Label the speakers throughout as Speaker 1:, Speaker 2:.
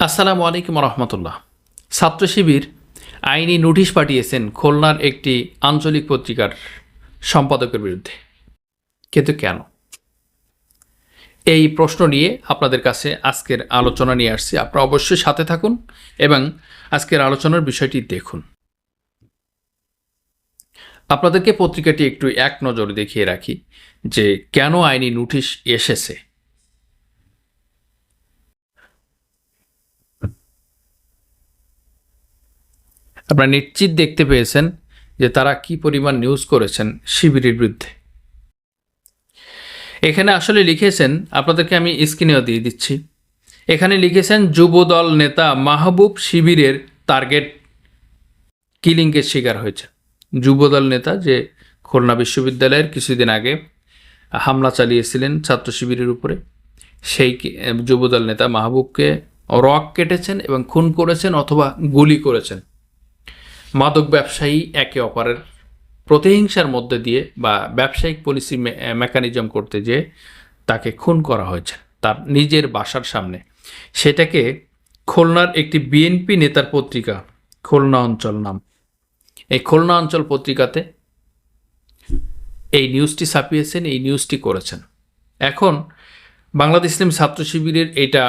Speaker 1: আসসালামু আলাইকুম রহমতুল্লাহ ছাত্র শিবির আইনি নোটিশ পাঠিয়েছেন খুলনার একটি আঞ্চলিক পত্রিকার সম্পাদকের বিরুদ্ধে। কিন্তু কেন? এই প্রশ্ন নিয়ে আপনাদের কাছে আজকের আলোচনা নিয়ে আসছি। আপনারা অবশ্যই সাথে থাকুন এবং আজকের আলোচনার বিষয়টি দেখুন। আপনাদেরকে পত্রিকাটি একটু এক নজরে দেখিয়ে রাখি যে কেন আইনি নোটিশ এসেছে? আপনারা নিশ্চিত দেখতে পেয়েছেন যে তারা কি পরিমাণ নিউজ করেছেন শিবিরের বিরুদ্ধে। এখানে আসলে লিখেছেন, আপনাদেরকে আমি স্ক্রিনেও দিয়ে দিচ্ছি। এখানে লিখেছেন, যুবদল নেতা মাহবুব শিবিরের টার্গেট কিলিংয়ের শিকার হয়েছে। যুবদল নেতা যে খুলনা বিশ্ববিদ্যালয়ের কিছুদিন আগে হামলা চালিয়েছিলেন ছাত্র শিবিরের উপরে, সেই যুবদল নেতা মাহবুবকে রক কেটেছেন এবং খুন করেছেন অথবা গুলি করেছেন। মাদক ব্যবসায়ী একে অপরের প্রতিহিংসার মধ্যে দিয়ে বা ব্যবসায়িক পলিসি মেকানিজম করতে যেয়ে তাকে খুন করা হয়েছে, তার নিজের বাসার সামনে। সেটাকে খুলনার একটি বিএনপি নেতার পত্রিকা, খুলনা অঞ্চল নাম। এই খুলনা অঞ্চল পত্রিকাতে এই নিউজটি ছাপিয়েছেন, এই নিউজটি করেছেন। এখন বাংলাদেশ ইসলাম ছাত্র শিবিরের এটা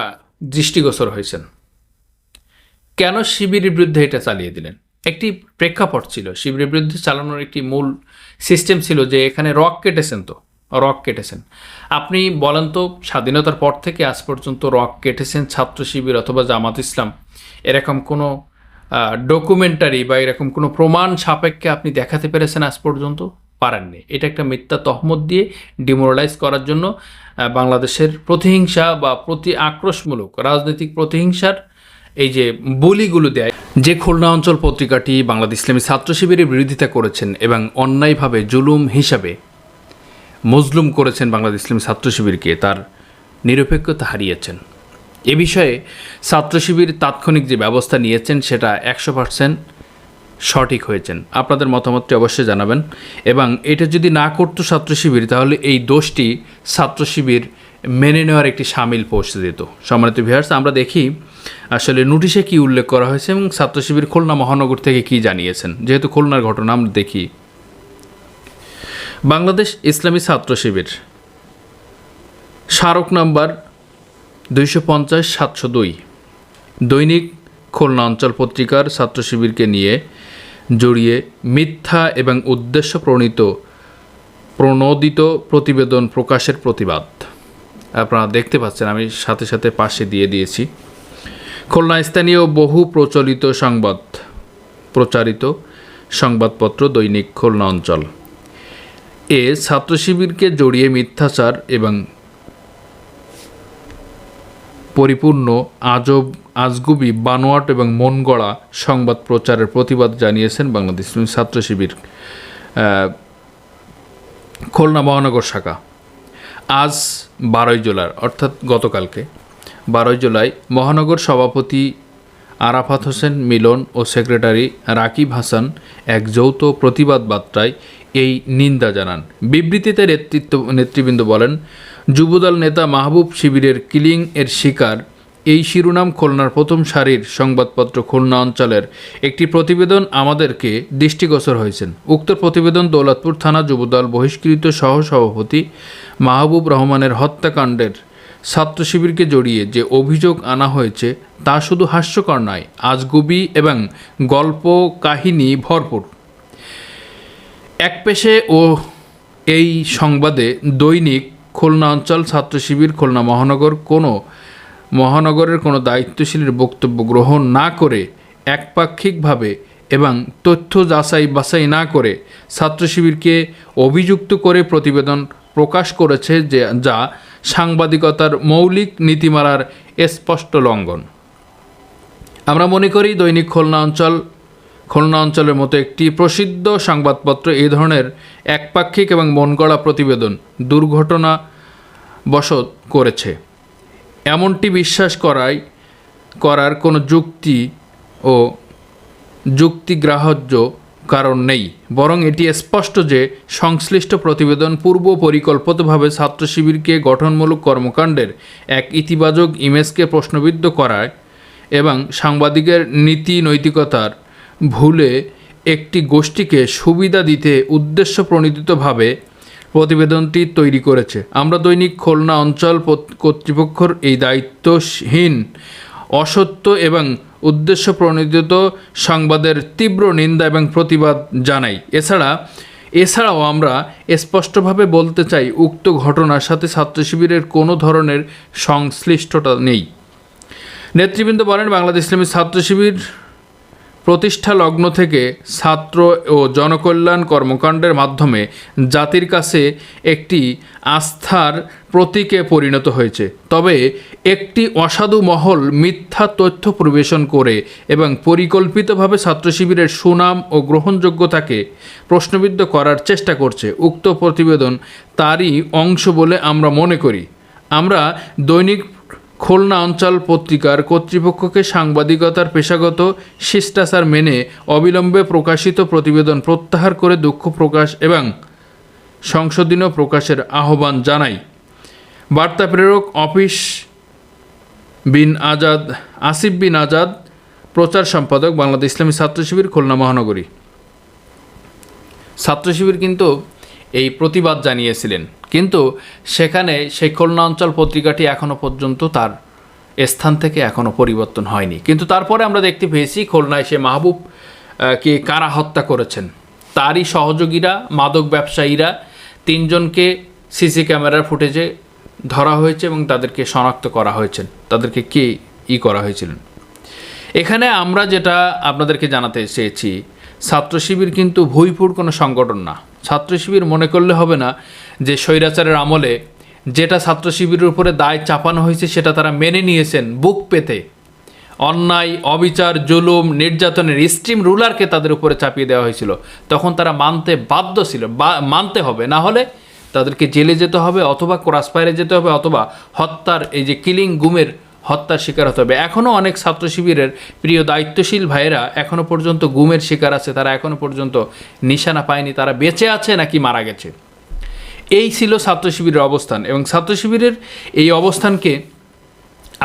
Speaker 1: দৃষ্টিগোচর হয়েছেন। কেন শিবিরের বিরুদ্ধে এটা চালিয়ে দিলেন? একটি প্রেক্ষাপট ছিল, শিবিরের বিরুদ্ধে চালানোর একটি মূল সিস্টেম ছিল যে এখানে রক কেটেছেন তো, রক কেটেছেন। আপনি বলেন তো, স্বাধীনতার পর থেকে আজ পর্যন্ত রক কেটেছেন ছাত্র শিবির অথবা জামাত ইসলাম? এরকম কোনো ডকুমেন্টারি বা এরকম কোনো প্রমাণ সাপেক্ষে আপনি দেখাতে পেরেছেন আজ পর্যন্ত? পারেননি। এটা একটা মিথ্যা তহমত দিয়ে ডিমোরালাইজ করার জন্য বাংলাদেশের প্রতিহিংসা বা প্রতি আক্রোশমূলক, রাজনৈতিক প্রতিহিংসার এই যে বলিগুলো দেয় যে খুলনা অঞ্চল পত্রিকাটি বাংলাদেশ ইসলামী ছাত্র শিবিরের বিরোধিতা করেছেন এবং অন্যায়ভাবে জুলুম হিসাবে মজলুম করেছেন বাংলাদেশ ইসলামী ছাত্র শিবিরকে, তার নিরপেক্ষতা হারিয়েছেন। এ বিষয়ে ছাত্র শিবির তাৎক্ষণিক যে ব্যবস্থা নিয়েছেন সেটা একশো পার্সেন্ট সঠিক হয়েছেন। আপনাদের মতামতটি অবশ্যই জানাবেন এবং এটা যদি না করতো ছাত্র শিবির, তাহলে এই দোষটি ছাত্র শিবির মেনে নেওয়ার একটি সামিল পৌঁছে দিত। সম্মানিত ভিউয়ার্স, আমরা দেখি আসলে নোটিশে কি উল্লেখ করা হয়েছে এবং ছাত্র শিবির খুলনা মহানগর থেকে কি জানিয়েছেন? যেহেতু খুলনার ঘটনা আমরা দেখি। বাংলাদেশ ইসলামী ছাত্র শিবির স্মারক নাম্বার দুইশো পঞ্চাশ সাতশো দুই। দৈনিক খুলনা অঞ্চল পত্রিকার ছাত্র শিবিরকে নিয়ে জড়িয়ে মিথ্যা এবং উদ্দেশ্য প্রণীত প্রণোদিত প্রতিবেদন প্রকাশের প্রতিবাদ। আপনারা দেখতে পাচ্ছেন, আমি সাথে সাথে পাশে দিয়ে দিয়েছি। খুলনা স্থানীয় বহু প্রচলিত সংবাদ, প্রচারিত সংবাদপত্র দৈনিক খুলনা অঞ্চল। এ ছাত্র শিবিরকে জড়িয়ে মিথ্যাচার এবং পরিপূর্ণ আজব, আজগুবি, বানোয়াট এবং মন গড়া সংবাদ প্রচারের প্রতিবাদ জানিয়েছেন বাংলাদেশ ছাত্র শিবির খুলনা মহানগর শাখা। আজ বারোই জুলাই, অর্থাৎ গতকালকে বারোই জুলাই মহানগর সভাপতি আরাফাত হোসেন মিলন ও সেক্রেটারি রাকিব হাসান এক যৌথ প্রতিবাদ বার্তায় এই নিন্দা জানান। বিবৃতিতে নেতৃত্ব, নেতৃবৃন্দ বলেন, যুবদল নেতা মাহবুব শিবিরের কিলিং এর শিকার এই শিরোনাম খুলনার প্রথম সারির সংবাদপত্র খুলনা অঞ্চলের একটি প্রতিবেদন আমাদেরকে দৃষ্টিগোচর হয়েছেন। উক্ত প্রতিবেদন দৌলতপুর থানা যুবদল বহিষ্কৃত সহ সভাপতি মাহবুব রহমানের হত্যাকাণ্ডের ছাত্র শিবিরকে জড়িয়ে যে অভিযোগ আনা হয়েছে, তা শুধু হাস্যকর নয় আজগুবি এবং গল্প কাহিনী ভরপুর। এক পেশে ও এই সংবাদে দৈনিক খুলনা অঞ্চল ছাত্র শিবির খুলনা মহানগর কোনো মহানগরের কোনো দায়িত্বশীলের বক্তব্য গ্রহণ না করে একপাক্ষিকভাবে এবং তথ্য যাচাই বাছাই না করে ছাত্র শিবিরকে অভিযুক্ত করে প্রতিবেদন প্রকাশ করেছে যে, যা সাংবাদিকতার মৌলিক নীতিমালার স্পষ্ট লঙ্ঘন। আমরা মনে করি দৈনিক খুলনা অঞ্চল, খুলনা অঞ্চলের মতো একটি প্রসিদ্ধ সংবাদপত্র এই ধরনের একপাক্ষিক এবং মনগড়া প্রতিবেদন দুর্ঘটনা বশত করেছে। এমনটি বিশ্বাস করাই, করার কোনো যুক্তি ও যুক্তিগ্রাহ্য কারণ নেই। বরং এটি স্পষ্ট যে, সংশ্লিষ্ট প্রতিবেদন পূর্ব পরিকল্পিতভাবে ছাত্র শিবিরকে গঠনমূলক কর্মকাণ্ডের এক ইতিবাচক ইমেজকে প্রশ্নবিদ্ধ করায় এবং সাংবাদিকের নীতি নৈতিকতার ভুলে একটি গোষ্ঠীকে সুবিধা দিতে উদ্দেশ্য প্রণোদিতভাবে প্রতিবেদনটি তৈরি করেছে। আমরা দৈনিক খুলনা অঞ্চল কর্তৃপক্ষর এই দায়িত্বহীন, অসত্য এবং উদ্দেশ্য প্রণোদিত সংবাদের তীব্র নিন্দা এবং প্রতিবাদ জানাই। এছাড়া, এছাড়াও আমরা স্পষ্টভাবে বলতে চাই, উক্ত ঘটনার সাথে ছাত্র শিবিরের কোনো ধরনের সংশ্লিষ্টতা নেই। নেতৃবৃন্দ বলেন, বাংলাদেশ ইসলামী ছাত্র শিবির প্রতিষ্ঠা লগ্ন থেকে ছাত্র ও জনকল্যাণ কর্মকাণ্ডের মাধ্যমে জাতির কাছে একটি আস্থার প্রতীকে পরিণত হয়েছে। তবে একটি অসাধু মহল মিথ্যা তথ্য পরিবেশন করে এবং পরিকল্পিতভাবে ছাত্র শিবিরের সুনাম ও গ্রহণযোগ্যতাকে প্রশ্নবিদ্ধ করার চেষ্টা করছে। উক্ত প্রতিবেদন তারই অংশ বলে আমরা মনে করি। আমরা দৈনিক খুলনা অঞ্চল পত্রিকার কর্তৃপক্ষকে সাংবাদিকতার পেশাগত শিষ্টাচার মেনে অবিলম্বে প্রকাশিত প্রতিবেদন প্রত্যাহার করে দুঃখ প্রকাশ এবং সংশোধনীয় প্রকাশের আহ্বান জানাই বার্তা প্রেরক অফিস বিন আজাদ, আসিফ বিন আজাদ, প্রচার সম্পাদক বাংলাদেশ ইসলামী ছাত্র শিবির, খুলনা মহানগরী। ছাত্র শিবির কিন্তু এই প্রতিবাদ জানিয়েছিলেন। কিন্তু সেখানে সেই খুলনা অঞ্চল পত্রিকাটি এখনও পর্যন্ত তার স্থান থেকে এখনও পরিবর্তন হয়নি। কিন্তু তারপরে আমরা দেখতে পেয়েছি, খুলনায় সে মাহবুব কে কারা হত্যা করেছেন। তারই সহযোগীরা, মাদক ব্যবসায়ীরা তিনজনকে সিসি ক্যামেরার ফুটেজে ধরা হয়েছে এবং তাদেরকে শনাক্ত করা হয়েছে। তাদেরকে কে ই করা হয়েছিলেন এখানে আমরা যেটা আপনাদেরকে জানাতে চেয়েছি ছাত্র শিবির কিন্তু ভুইপুর কোনো সংগঠন না। ছাত্র শিবির মনে করলে হবে না যে স্বৈরাচারের আমলে যেটা ছাত্র শিবিরের উপরে দায় চাপানো হয়েছে সেটা তারা মেনে নিয়েছেন বুক পেতে। অন্যায়, অবিচার, জুলুম, নির্যাতনের স্ট্রিম রুলারকে তাদের উপরে চাপিয়ে দেওয়া হয়েছিল। তখন তারা মানতে বাধ্য ছিল, বা মানতে হবে। না হলে তাদেরকে জেলে যেতে হবে অথবা ক্রাসফায়ারে যেতে হবে অথবা হত্যার এই যে কিলিং গুমের হত্যার শিকার হতে হবে। এখনও অনেক ছাত্র শিবিরের প্রিয় দায়িত্বশীল ভাইয়েরা এখনও পর্যন্ত গুমের শিকার আছে, তারা এখনও পর্যন্ত নিশানা পায়নি, তারা বেঁচে আছে নাকি মারা গেছে? এই ছিল ছাত্র শিবিরের অবস্থান এবং ছাত্র শিবিরের এই অবস্থানকে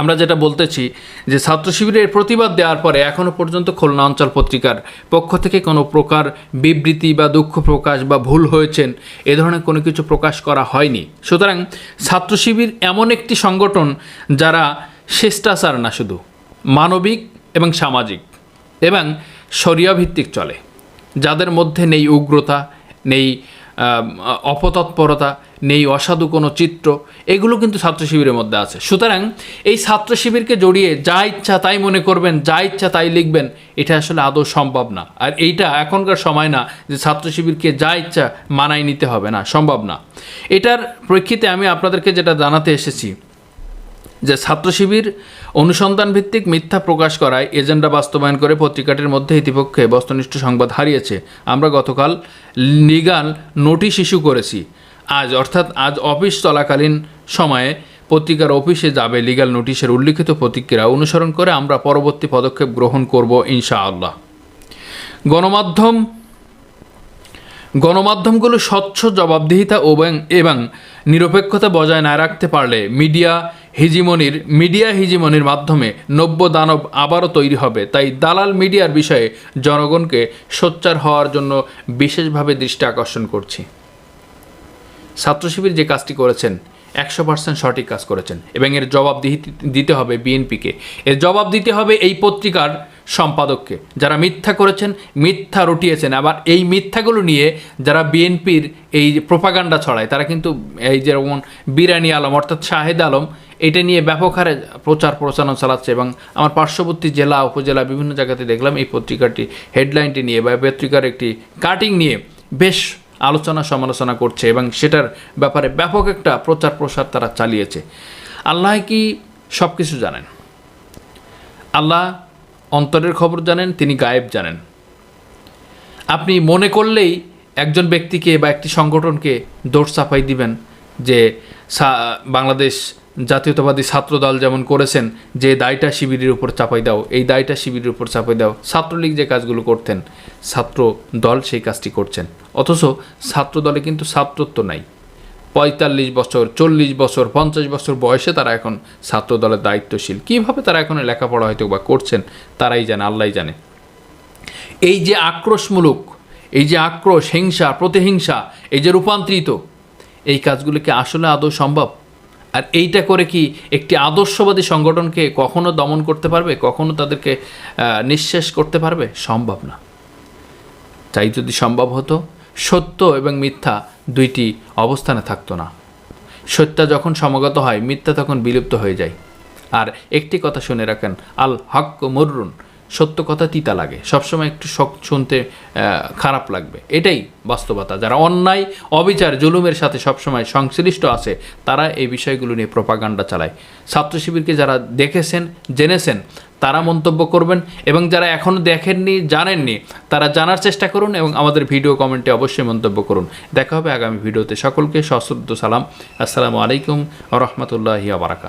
Speaker 1: আমরা যেটা বলতেছি যে ছাত্র শিবিরের প্রতিবাদ দেওয়ার পরে এখনও পর্যন্ত খুলনা অঞ্চল পত্রিকার পক্ষ থেকে কোনো প্রকার বিবৃতি বা দুঃখ প্রকাশ বা ভুল হয়েছেন, এ ধরনের কোনো কিছু প্রকাশ করা হয়নি। সুতরাং ছাত্র শিবির এমন একটি সংগঠন যারা শিষ্টাচার না শুধু, মানবিক এবং সামাজিক, এবং ভিত্তিক চলে। যাদের মধ্যে নেই উগ্রতা, নেই অপতৎপরতা, নেই অসাধু কোনো চিত্র, এগুলো কিন্তু ছাত্র শিবিরের মধ্যে আছে। সুতরাং এই ছাত্র শিবিরকে জড়িয়ে যা ইচ্ছা তাই মনে করবেন, যা ইচ্ছা তাই লিখবেন, এটা আসলে আদৌ সম্ভব না। আর এইটা এখনকার সময় না যে ছাত্র শিবিরকে যা ইচ্ছা মানায় নিতে হবে না, সম্ভব না। এটার প্রেক্ষিতে আমি আপনাদেরকে যেটা জানাতে এসেছি যে ছাত্র শিবির অনুসন্ধান ভিত্তিক মিথ্যা প্রকাশ করায় এজেন্ডা বাস্তবায়ন করে পত্রিকাটির মধ্যে ইতিপক্ষে বস্তুনিষ্ঠ সংবাদ হারিয়েছে। আমরা গতকাল লিগাল নোটিশ ইস্যু করেছি। আজ, অর্থাৎ আজ অফিস চলাকালীন সময়ে পত্রিকার অফিসে যাবে লিগাল নোটিশের উল্লিখিত প্রতিক্রিয়া অনুসরণ করে আমরা পরবর্তী পদক্ষেপ গ্রহণ করব ইনশাআল্লাহ। গণমাধ্যম গণমাধ্যমগুলো স্বচ্ছ জবাবদিহিতা এবং এবং নিরপেক্ষতা বজায় না রাখতে পারলে মিডিয়া হিজিমনির, মিডিয়া হিজিমনির মাধ্যমে নব্য দানব আবারও তৈরি হবে। তাই দালাল মিডিয়ার বিষয়ে জনগণকে সোচ্চার হওয়ার জন্য বিশেষভাবে দৃষ্টি আকর্ষণ করছি। ছাত্র শিবির যে কাজটি করেছেন, একশো পার্সেন্ট সঠিক কাজ করেছেন এবং এর জবাব দিতে হবে বিএনপিকে। এর জবাব দিতে হবে এই পত্রিকার সম্পাদককে, যারা মিথ্যা করেছেন, মিথ্যা রটিয়েছেন। আবার এই মিথ্যাগুলো নিয়ে যারা বিএনপির এই প্রোপাগান্ডা ছড়ায়, তারা কিন্তু এই যেমন বিরানি আলম, অর্থাৎ শাহেদ আলম এটা নিয়ে ব্যাপক হারে প্রচার প্রচারণা চালাচ্ছে এবং আমার পার্শ্ববর্তী জেলা, উপজেলা, বিভিন্ন জায়গাতে দেখলাম এই পত্রিকাটি, হেডলাইনটি নিয়ে বা পত্রিকার একটি কাটিং নিয়ে বেশ আলোচনা সমালোচনা করছে এবং সেটার ব্যাপারে ব্যাপক একটা প্রচার প্রসার তারা চালিয়েছে। আল্লাহ কি সব কিছু জানেন? আল্লাহ অন্তরের খবর জানেন, তিনি গায়েব জানেন। আপনি মনে করলেই একজন ব্যক্তিকে বা একটি সংগঠনকে দোষ চাপাই দিবেন যে বাংলাদেশ জাতীয়তাবাদী ছাত্রদল যেমন করেছেন, যে দায়টা শিবিরের উপর চাপাই দাও, এই দায়টা শিবিরের উপর চাপাই দাও, ছাত্রলীগ যে কাজগুলো করতেন ছাত্র দল সেই কাজটি করছেন। অথচ ছাত্র দলে কিন্তু ছাত্রত্ব নাই। পঁয়তাল্লিশ বছর, চল্লিশ বছর, পঞ্চাশ বছর বয়সে তারা এখন ছাত্র দলের দায়িত্বশীল। কীভাবে তারা এখন লেখাপড়া হয়তো বা করছেন, তারাই জানে আল্লাহ জানে। এই যে আক্রোশমূলক, এই যে আক্রোশ, হিংসা, প্রতিহিংসা, এই যে রূপান্তরিত, এই কাজগুলো কি আসলে আদৌ সম্ভব? আর এইটা করে কি একটি আদর্শবাদী সংগঠনকে কখনো দমন করতে পারবে? কখনো তাদেরকে নিঃশেষ করতে পারবে? সম্ভব না। তাই যদি সম্ভব হতো, সত্য এবং মিথ্যা দুইটি অবস্থানে থাকতো না। সত্য যখন সমাগত হয়, মিথ্যা তখন বিলুপ্ত হয়ে যায়। আর একটি কথা শুনে রাখেন আল হক মররুন। সত্য কথা তিতা লাগে। সবসময় একটু শক শুনতে খারাপ লাগবে। এটাই বাস্তবতা। যারা অন্যায়, অবিচার, জুলুমের সাথে সবসময় সংশ্লিষ্ট আছে, তারা এই বিষয়গুলো নিয়ে প্রপাগান্ডা চালায়। ছাত্র শিবিরকে যারা দেখেছেন, জেনেছেন, তারা মন্তব্য করবেন এবং যারা এখনও দেখেননি, জানেননি, তারা জানার চেষ্টা করুন এবং আমাদের ভিডিও কমেন্টে অবশ্যই মন্তব্য করুন। দেখা হবে আগামী ভিডিওতে। সকলকে সশ্রদ্ধ সালাম। আসসালামু আলাইকুম রহমতুল্লাহি আবরাকা